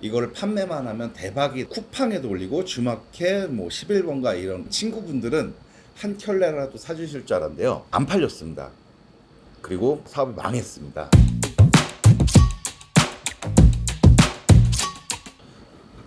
이거를 판매만 하면 대박이 쿠팡에도 올리고 주마켓 뭐 11번가 이런 친구분들은 한 켤레라도 사주실 줄 알았는데요. 안 팔렸습니다. 그리고 사업이 망했습니다.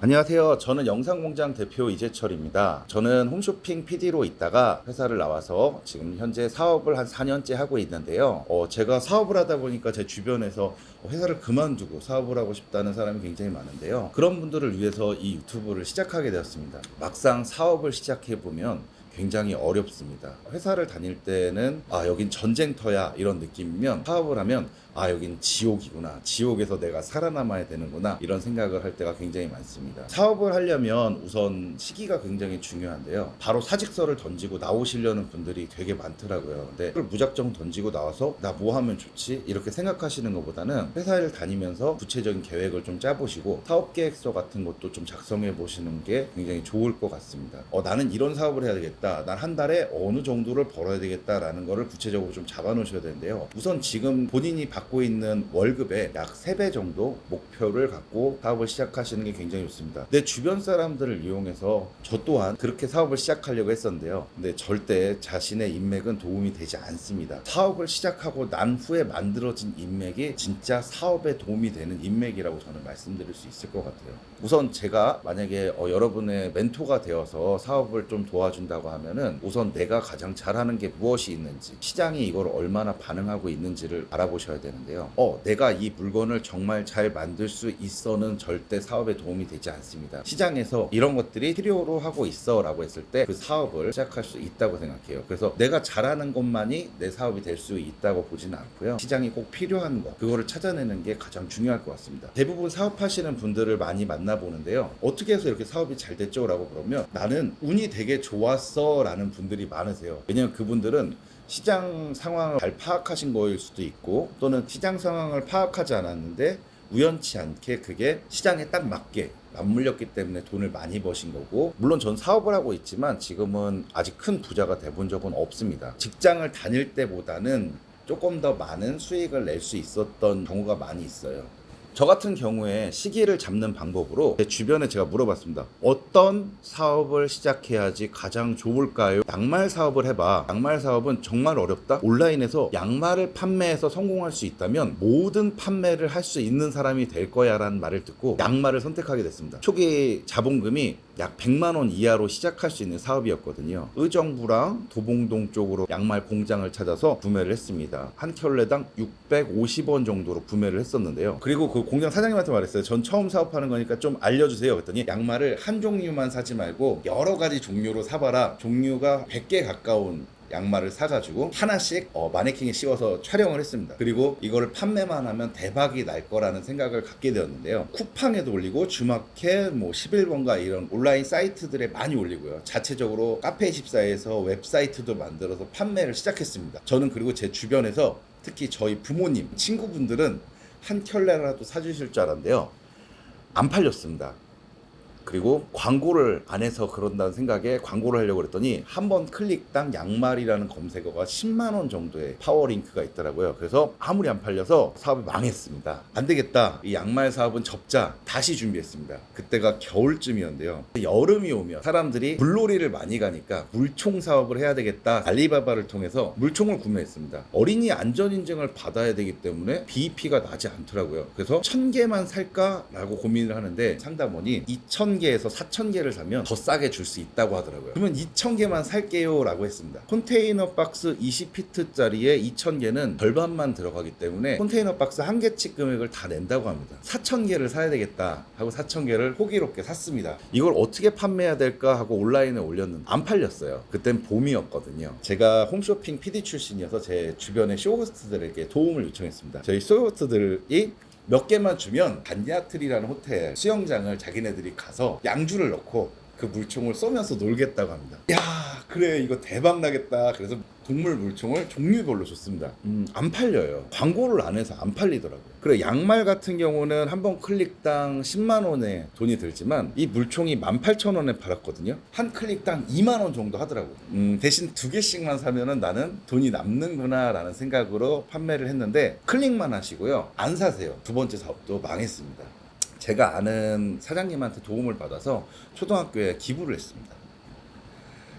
안녕하세요. 저는 영상공장 대표 이재철입니다. 저는 홈쇼핑 PD로 있다가 회사를 나와서 지금 현재 사업을 한 4년째 하고 있는데요. 어, 제가 사업을 하다 보니까 제 주변에서 회사를 그만두고 사업을 하고 싶다는 사람이 굉장히 많은데요. 그런 분들을 위해서 이 유튜브를 시작하게 되었습니다. 막상 사업을 시작해 보면 굉장히 어렵습니다. 회사를 다닐 때는 아 여긴 전쟁터야 이런 느낌이면 사업을 하면 아 여긴 지옥이구나 지옥에서 내가 살아남아야 되는구나 이런 생각을 할 때가 굉장히 많습니다. 사업을 하려면 우선 시기가 굉장히 중요한데요. 바로 사직서를 던지고 나오시려는 분들이 되게 많더라고요. 근데 그걸 무작정 던지고 나와서 나 뭐 하면 좋지 이렇게 생각하시는 것보다는 회사를 다니면서 구체적인 계획을 좀 짜보시고 사업 계획서 같은 것도 좀 작성해 보시는 게 굉장히 좋을 것 같습니다. 어, 나는 이런 사업을 해야 되겠다. 난 한 달에 어느 정도를 벌어야 되겠다라는 거를 구체적으로 좀 잡아 놓으셔야 되는데요. 우선 지금 본인이 받고 있는 월급의 약 3배 정도 목표를 갖고 사업을 시작하시는 게 굉장히 좋습니다. 내 주변 사람들을 이용해서 저 또한 그렇게 사업을 시작하려고 했었는데요. 근데 절대 자신의 인맥은 도움이 되지 않습니다. 사업을 시작하고 난 후에 만들어진 인맥이 진짜 사업에 도움이 되는 인맥이라고 저는 말씀드릴 수 있을 것 같아요. 우선 제가 만약에 어, 여러분의 멘토가 되어서 사업을 좀 도와준다고 하면은 우선 내가 가장 잘하는 게 무엇이 있는지 시장이 이걸 얼마나 반응하고 있는지를 알아보셔야 되는데요. 어, 내가 이 물건을 정말 잘 만들 수 있어는 절대 사업에 도움이 되지 않습니다. 시장에서 이런 것들이 필요로 하고 있어 라고 했을 때 그 사업을 시작할 수 있다고 생각해요. 그래서 내가 잘하는 것만이 내 사업이 될 수 있다고 보지는 않고요. 시장이 꼭 필요한 거 그거를 찾아내는 게 가장 중요할 것 같습니다. 대부분 사업하시는 분들을 많이 만나보는데요. 어떻게 해서 이렇게 사업이 잘 됐죠?라고 그러면 나는 운이 되게 좋았어 라는 분들이 많으세요. 왜냐면 그분들은 시장 상황을 잘 파악하신 거일 수도 있고 또는 시장 상황을 파악하지 않았는데 우연치 않게 그게 시장에 딱 맞게 맞물렸기 때문에 돈을 많이 버신 거고 물론 전 사업을 하고 있지만 지금은 아직 큰 부자가 돼본 적은 없습니다. 직장을 다닐 때보다는 조금 더 많은 수익을 낼 수 있었던 경우가 많이 있어요. 저 같은 경우에 시기를 잡는 방법으로 제 주변에 제가 물어봤습니다. 어떤 사업을 시작해야지 가장 좋을까요? 양말 사업을 해봐. 양말 사업은 정말 어렵다. 온라인에서 양말을 판매해서 성공할 수 있다면 모든 판매를 할 수 있는 사람이 될 거야라는 말을 듣고 양말을 선택하게 됐습니다. 초기 자본금이 약 100만 원 이하로 시작할 수 있는 사업이었거든요. 의정부랑 도봉동 쪽으로 양말 공장을 찾아서 구매를 했습니다. 한 켤레당 650원 정도로 구매를 했었는데요. 그리고 그 공장 사장님한테 말했어요. 전 처음 사업하는 거니까 좀 알려주세요. 그랬더니 양말을 한 종류만 사지 말고 여러 가지 종류로 사봐라. 종류가 100개 가까운 양말을 사가지고 하나씩 어, 마네킹에 씌워서 촬영을 했습니다. 그리고 이거를 판매만 하면 대박이 날 거라는 생각을 갖게 되었는데요. 쿠팡에도 올리고 주마켓 뭐 11번가 이런 온라인 사이트들에 많이 올리고요. 자체적으로 카페24에서 웹사이트도 만들어서 판매를 시작했습니다. 저는 그리고 제 주변에서 특히 저희 부모님, 친구분들은 한 켤레라도 사주실 줄 알았는데요. 안 팔렸습니다. 그리고 광고를 안 해서 그런다는 생각에 광고를 하려고 그랬더니 한 번 클릭당 양말이라는 검색어가 10만 원 정도의 파워링크가 있더라고요. 그래서 아무리 안 팔려서 사업이 망했습니다. 안 되겠다. 이 양말 사업은 접자. 다시 준비했습니다. 그때가 겨울쯤이었는데요. 여름이 오면 사람들이 물놀이를 많이 가니까 물총 사업을 해야 되겠다. 알리바바를 통해서 물총을 구매했습니다. 어린이 안전 인증을 받아야 되기 때문에 BP가 나지 않더라고요. 그래서 1000개만 살까라고 고민을 하는데 상담원이 2000 3,000개에서 4,000개를 사면 더 싸게 줄 수 있다고 하더라고요. 그러면 2,000개만 살게요 라고 했습니다. 컨테이너 박스 20피트짜리에 2,000개는 절반만 들어가기 때문에 컨테이너 박스 한 개씩 금액을 다 낸다고 합니다. 4,000개를 사야 되겠다 하고 4,000개를 호기롭게 샀습니다. 이걸 어떻게 판매해야 될까 하고 온라인에 올렸는데 안 팔렸어요. 그땐 봄이었거든요. 제가 홈쇼핑 PD 출신이어서 제 주변의 쇼호스트들에게 도움을 요청했습니다. 저희 쇼호스트들이 몇 개만 주면 반야트리라는 호텔 수영장을 자기네들이 가서 양주를 넣고 그 물총을 쏘면서 놀겠다고 합니다. 야, 그래 이거 대박 나겠다. 그래서 동물 물총을 종류별로 줬습니다. 음, 안 팔려요. 광고를 안 해서 안 팔리더라고요. 그래 양말 같은 경우는 한 번 클릭당 10만 원의 돈이 들지만 이 물총이 18,000원에 팔았거든요. 한 클릭당 2만 원 정도 하더라고요. 음, 대신 두 개씩만 사면은 나는 돈이 남는구나라는 생각으로 판매를 했는데 클릭만 하시고요. 안 사세요. 두 번째 사업도 망했습니다. 제가 아는 사장님한테 도움을 받아서 초등학교에 기부를 했습니다.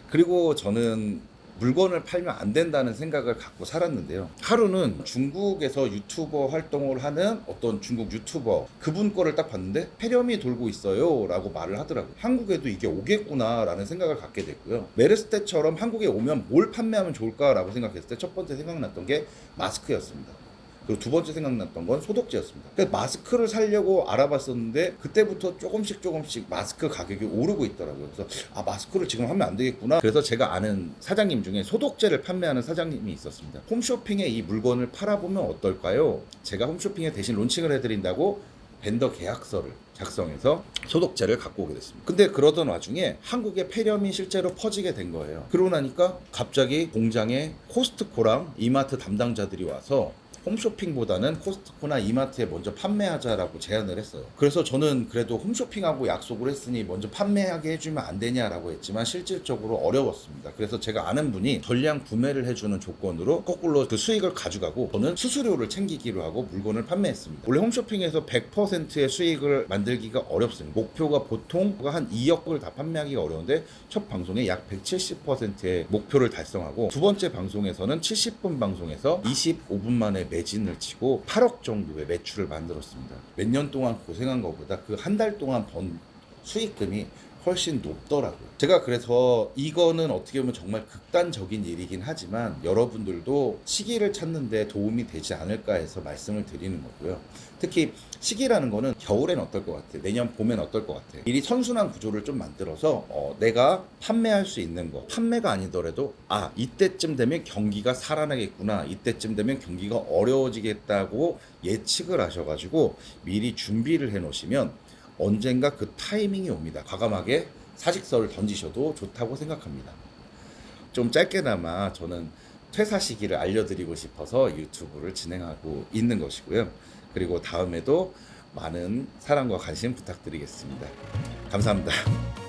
그리고 저는 물건을 팔면 안 된다는 생각을 갖고 살았는데요. 하루는 중국에서 유튜버 활동을 하는 어떤 중국 유튜버 그분 거를 딱 봤는데 폐렴이 돌고 있어요 라고 말을 하더라고요. 한국에도 이게 오겠구나 라는 생각을 갖게 됐고요. 메르스 때처럼 한국에 오면 뭘 판매하면 좋을까 라고 생각했을 때 첫 번째 생각났던 게 마스크였습니다. 그리고 두 번째 생각났던 건 소독제였습니다. 그러니까 마스크를 사려고 알아봤었는데 그때부터 조금씩 조금씩 마스크 가격이 오르고 있더라고요. 그래서 아 마스크를 지금 하면 안 되겠구나. 그래서 제가 아는 사장님 중에 소독제를 판매하는 사장님이 있었습니다. 홈쇼핑에 이 물건을 팔아보면 어떨까요? 제가 홈쇼핑에 대신 론칭을 해드린다고 벤더 계약서를 작성해서 소독제를 갖고 오게 됐습니다. 근데 그러던 와중에 한국에 폐렴이 실제로 퍼지게 된 거예요. 그러고 나니까 갑자기 공장에 코스트코랑 이마트 담당자들이 와서 홈쇼핑보다는 코스트코나 이마트에 먼저 판매하자라고 제안을 했어요. 그래서 저는 그래도 홈쇼핑하고 약속을 했으니 먼저 판매하게 해주면 안 되냐라고 했지만 실질적으로 어려웠습니다. 그래서 제가 아는 분이 전량 구매를 해주는 조건으로 거꾸로 그 수익을 가져가고 저는 수수료를 챙기기로 하고 물건을 판매했습니다. 원래 홈쇼핑에서 100%의 수익을 만들기가 어렵습니다. 목표가 보통 한 2억을 다 판매하기가 어려운데 첫 방송에 약 170%의 목표를 달성하고 두 번째 방송에서는 70분 방송에서 25분 만에 매진을 치고 8억 정도의 매출을 만들었습니다. 몇 년 동안 고생한 것보다 그 한 달 동안 번 수익금이 훨씬 높더라고요. 제가 그래서 이거는 어떻게 보면 정말 극단적인 일이긴 하지만 여러분들도 시기를 찾는데 도움이 되지 않을까 해서 말씀을 드리는 거고요. 특히 시기라는 거는 겨울엔 어떨 것 같아? 내년 봄엔 어떨 것 같아? 미리 선순환 구조를 좀 만들어서 어, 내가 판매할 수 있는 거 판매가 아니더라도 아 이때쯤 되면 경기가 살아나겠구나 이때쯤 되면 경기가 어려워지겠다고 예측을 하셔가지고 미리 준비를 해 놓으시면 언젠가 그 타이밍이 옵니다. 과감하게 사직서를 던지셔도 좋다고 생각합니다. 좀 짧게나마 저는 퇴사 시기를 알려드리고 싶어서 유튜브를 진행하고 있는 것이고요. 그리고 다음에도 많은 사랑과 관심 부탁드리겠습니다. 감사합니다.